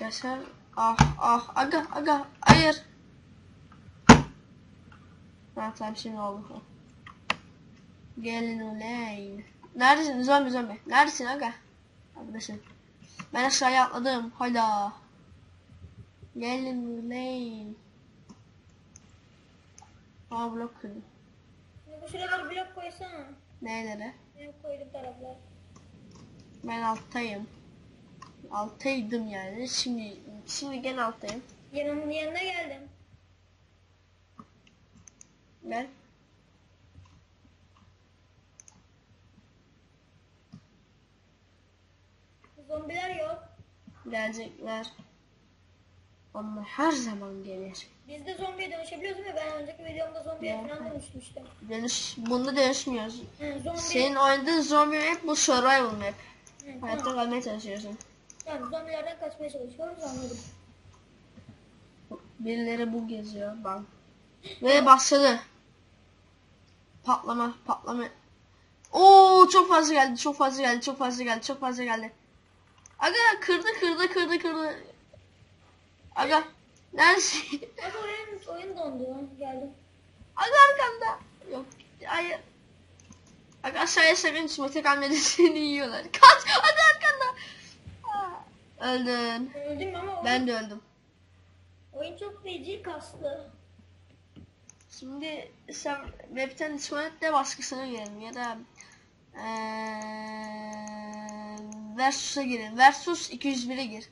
arkadaşlar. Ah ah aga aga hayır. Ha tamam şimdi oldu. Gelin ulan. Neredesin zombi zombi? Neredesin aga? Arkadaşım. Ben aşağıya atladım. Hala. Gelin ulan. Aa blok kırdım. Şuraları blok koysana. Neylere? Benim koyduğum taraflar. Ben alttayım. Alttaydım yani. Şimdi şimdi gene alttayım. Yanımın yanına geldim. Ben Zombiler yok. gelecekler. Onlar her zaman gelir. Biz de zombiye dönüşebiliyoruz mi? Ben önceki videomda zombiye Ya. falan dönüşmüştüm. Dönüş, bunda dönüşmüyoruz. Hı, zombi. Senin oynadığın zombi map bu survival map. Hı, Hayatta tamam. kalmaya çalışıyorsun. Tamam zombilerden kaçmaya çalışıyoruz anladım. Birileri bu geziyor bak. Ve başladı. Patlama, patlama. Oo çok fazla geldi, çok fazla geldi, çok fazla geldi, çok fazla geldi. Aga kırdı, kırdı, kırdı, kırdı. Aga neredesin? Abi oyun, oyun dondu. Geldim. Aga arkanda. Yok, hayır. Aga aşağıya sakın düşme, tek hamlede seni yiyorlar. Kaç, aga Öldün. Öldüm ama oyun, Ben de öldüm. oyun çok feci kastı. Şimdi sen webten tuvalette baskısına girelim ya da eee Versus'a girin. Versus 201'e gir.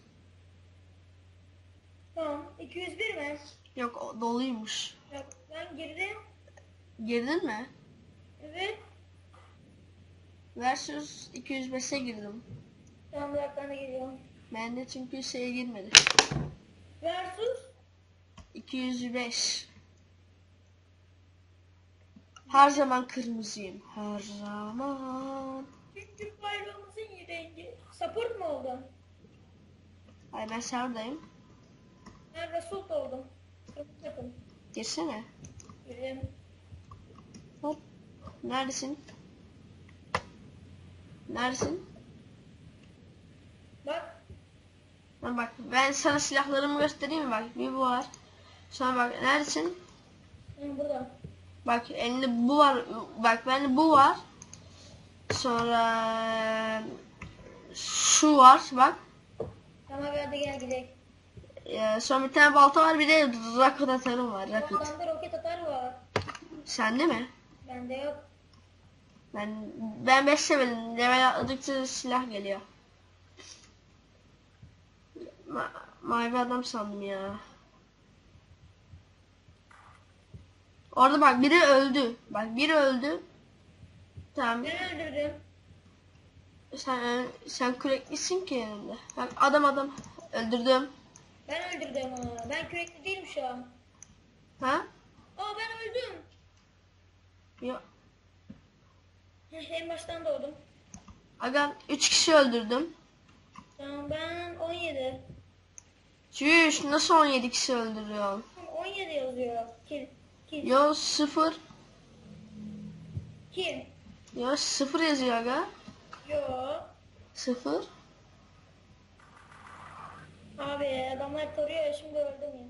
Tamam. 201 mi? Yok o doluymuş. Yok, ben girdim. Girdin mi? Evet. Versus 205'e girdim. Tamam bir dakika ben de geliyorum. Ben de çünkü şeye girmedi. Versus 205. Her zaman kırmızıyım. Her zaman. Türk bayrağımızın rengi. Support mu oldun? Ay ben sağdayım. Ben Result oldum. Çok yakın. Girsene. Girdim. Hop. Neredesin? Neredesin? Bak. Ha bak ben sana silahlarımı göstereyim mi bak bir bu var. Sonra bak neredesin? Hı, burada. Bak elinde bu var. Bak bende bu var. Sonra şu var bak. Tamam hadi gel gidelim. Ee, sonra bir tane balta var bir de rocket atarım var rocket. Adamda roket atar var. Sende mi? Bende yok. Ben ben 5 level level atladıkça silah geliyor. Ma mavi adam sandım ya. Orada bak biri öldü. Bak biri öldü. Tamam. Ben öldürdüm. Sen sen küreklisin ki yanımda. Bak adam adam öldürdüm. Ben öldürdüm onu. Ben kürekli değilim şu an. Ha? Aa ben öldüm. Yok. En baştan doğdum. Aga 3 kişi öldürdüm. Tamam ben 17. Çüş nasıl 17 kişi öldürüyorsun? 17 yazıyor. Kill. Kill. Yo 0. Kill. Yo 0 yazıyor aga. Yo. 0. Abi adamlar tarıyor ya şimdi öldüm ya.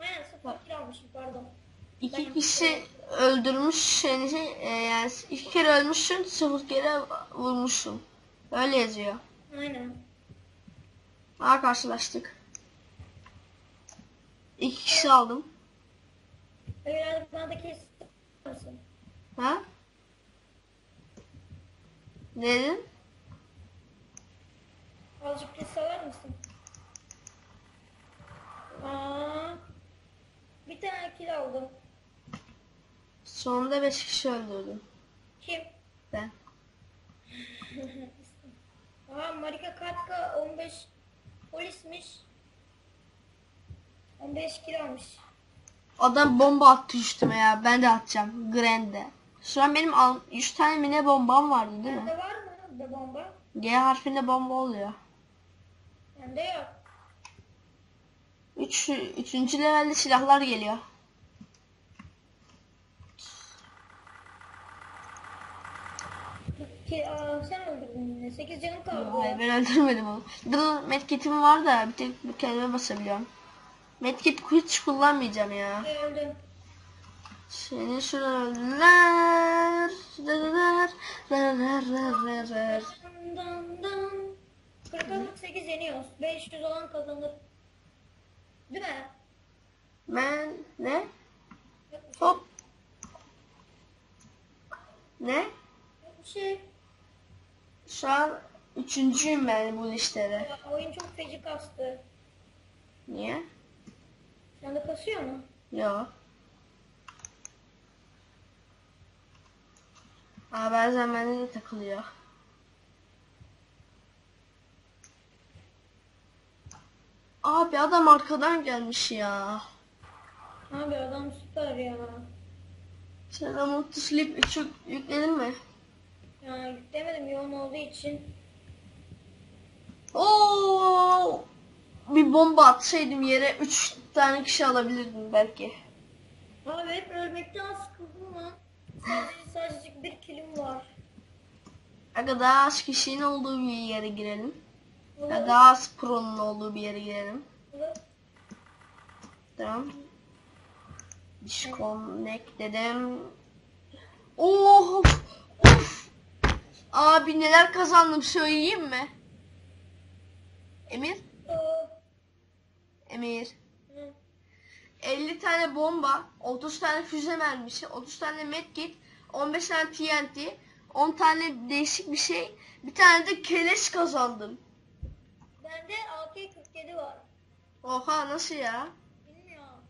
Aynen sıfır kill almışım pardon. İki kişi öldürmüş şey, e, yani iki kere ölmüşsün sıfır kere vurmuşsun. Öyle yazıyor. Aynen. Aa karşılaştık. İki kişi aldım. Biraz bana da kes. mısın? Ha? Ne dedin? Azıcık kes salar mısın? Aa, bir tane kill aldım. Sonunda beş kişi öldürdüm. Kim? Ben. Aa Marika Katka 15 polismiş. 15 kill almış. Adam bomba attı üstüme ya. Ben de atacağım. Grande. Şu an benim al 3 tane mi ne bombam vardı değil mi? Bende var mı bir bomba? G harfinde bomba oluyor. Bende yok. 3 üç, 3. levelde silahlar geliyor. Ki, aa, sen öldürdün yine. 8 canım kaldı. Hayır ben öldürmedim onu. Dur medkit'im var da bir tek bir kelime basabiliyorum. Medkit hiç kullanmayacağım ya. Öldüm. Seni şuradan öldüler. Rırırır, rırırır. Dan dan. 48 yeniyoruz. 500 olan kazanır. Değil mi? Ben ne? Hop. Ne? Şey. Şu an üçüncüyüm ben bu listede. Ya, oyun çok feci kastı. Niye? Kasıyor mu? Yok. Aa bazen bende de takılıyor. Abi adam arkadan gelmiş ya. Abi adam süper ya. Sen Mutlu Sleep 3'ü yükledin mi? Ya yüklemedim yoğun olduğu için. Oo! Bir bomba atsaydım yere 3 tane kişi alabilirdim belki. Abi hep ölmekten sıkıldım lan. Sadece, sadece bir kilim var. Aga daha az kişinin olduğu bir yere girelim. Ya daha az pro'nun olduğu bir yere girelim. Tamam. Disconnect dedim. Oh! Of! Abi neler kazandım söyleyeyim mi? Emir? Emir. hı. 50 tane bomba, 30 tane füze mermisi, 30 tane medkit, 15 tane TNT, 10 tane değişik bir şey, bir tane de keleş kazandım. Bende AK-47 var. Oha nasıl ya? Bilmiyorum.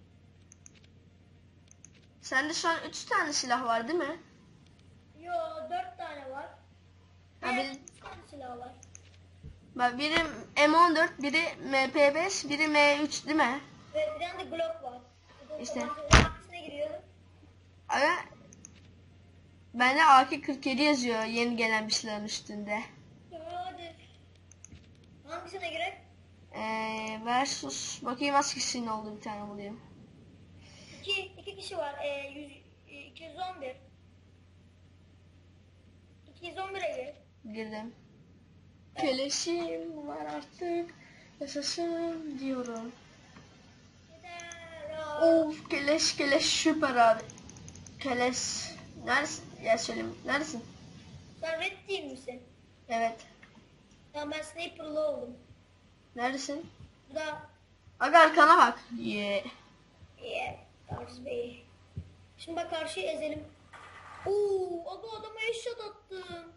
Sende şu an 3 tane silah var değil mi? Yo 4 tane var. Ha, Ve benim- 3 tane silah var. Bak biri M14, biri MP5, biri M3 değil mi? Bir tane de Glock var. İşte. arkasına giriyor. Ama bende AK-47 yazıyor yeni gelen bir silahın üstünde. Hadi. Hangisine gerek? Ee, versus bakayım az kişinin olduğu bir tane bulayım. 2 2 kişi var. Ee, 100, e, 211. 211'e gir. Girdim. Keleşim var artık. Yaşasın diyorum. Of keleş keleş süper abi. Keleş. Neredesin? Ya söyleyeyim. Neredesin? Sen red team misin? Evet. Tamam ben sniper'lı oldum. Neredesin? Bu da Aga arkana bak. Yeah. yeah, Dars Bey. Şimdi bak karşıyı ezelim. Oo, aga adama eşyat attım.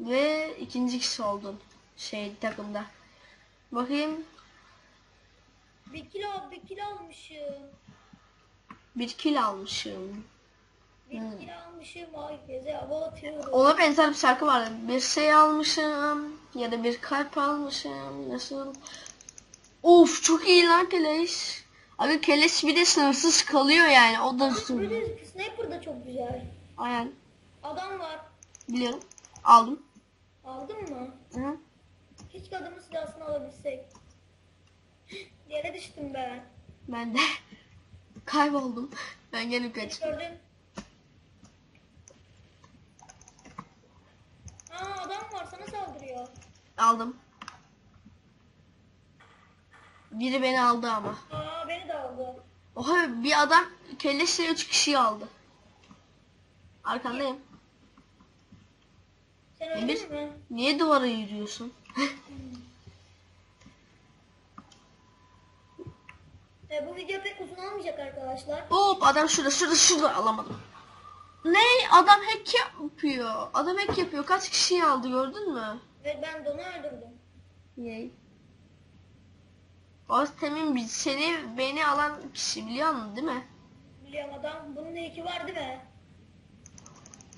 Ve ikinci kişi oldun. Şey takımda. Bakayım. Bir kilo, bir kilo almışım. Bir kill almışım. Bir Hmm. kilo almışım. Ay geze hava atıyorum. Ona benzer bir şarkı vardı. Bir şey almışım ya da bir kalp almışım. Nasıl? Of çok iyi lan keleş. Abi keleş bir de sınırsız kalıyor yani. O da. Böyle sniper da çok güzel. Aynen. Adam var. Biliyorum. Aldım. Aldın mı? Hı. Keşke adamın silahını alabilsek. Yere düştüm ben. Ben de kayboldum. Ben gene kaçtım. Gördün. Aa adam var sana saldırıyor. Aldım. Biri beni aldı ama. Aa beni de aldı. Oha bir adam keleşle 3 kişiyi aldı. Arkandayım. Emir? Niye duvara yürüyorsun? E, bu video pek uzun olmayacak arkadaşlar. Hop adam şurada şurada şurada alamadım. Ne? Adam hack yapıyor. Adam hack yapıyor. Kaç kişiyi aldı gördün mü? Ve ben de onu öldürdüm. Yay. O temin bir- seni beni alan kişi biliyor musun değil mi? Biliyorum adam. Bunun eki var değil mi?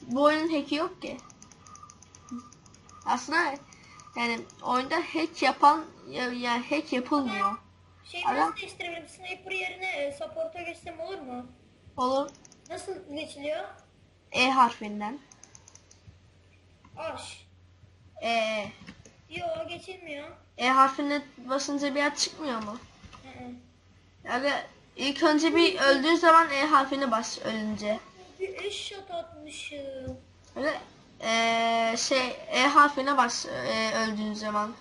Bu oyunun hack'i yok ki. Aslında yani oyunda hack yapan ya, ya hack yapılmıyor. Şeyi Adam- nasıl değiştirebilirim? Sniper yerine e, support'a geçsem olur mu? Olur. Nasıl geçiliyor? E harfinden. Aş. E. Yo geçilmiyor. E harfine basınca bir ad çıkmıyor mu? Hı hı. Yani ilk önce bir öldüğün zaman E harfine bas ölünce. Bir eşyat atmışım. Öyle Ee, şey E harfine bas e, öldüğün zaman.